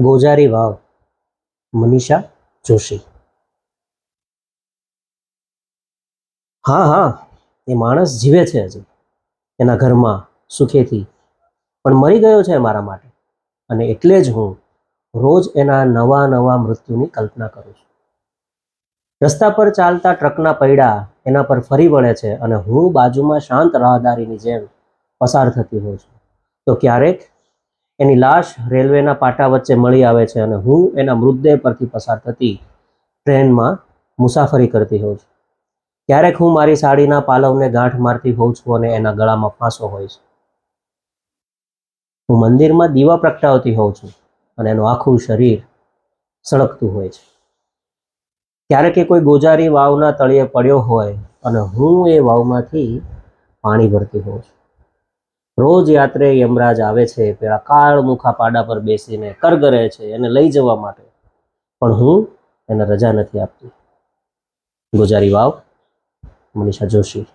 ગોજારી વાવ, મનીષા જોશી. હા હા, એ માણસ જીવે છે હજી. એના ઘરમાં સુખેથી. પણ મરી ગયો છે મારા માટે. અને એટલે જ હું રોજ એના નવા નવા મૃત્યુની કલ્પના કરું છું. રસ્તા પર ચાલતા ટ્રકના પૈડા એના પર ફરી વળે છે અને હું બાજુમાં શાંત રાહદારીની જેમ પસાર થતી હોઉં છું. તો ક્યારેક એની લાશ રેલવેના પાટા વચ્ચે મળી આવે છે અને હું એના મૃતદેહ પરથી પસાર થતી ટ્રેનમાં મુસાફરી કરતી હોઉં છું. ક્યારેક હું મારી સાડીના પાલવને ગાંઠ મારતી હોઉં છું અને એના ગળામાં ફાંસો હોય છે. હું મંદિરમાં દીવા પ્રગટાવતી હોઉં છું અને એનું આખું શરીર સળગતું હોય છે. ક્યારેક એ કોઈ ગોજારી વાવના તળિયે પડ્યો હોય અને હું એ વાવમાંથી પાણી ભરતી હોઉં છું. રોજ યાત્રે યમરાજ આવે છે, પેલા કાળ મુખા પાડા પર બેસીને કરગરે છે, એને લઈ જવા માટે. પણ હું એને રજા નથી આપતી. ગોજારી વાવ, મનીષા જોશી.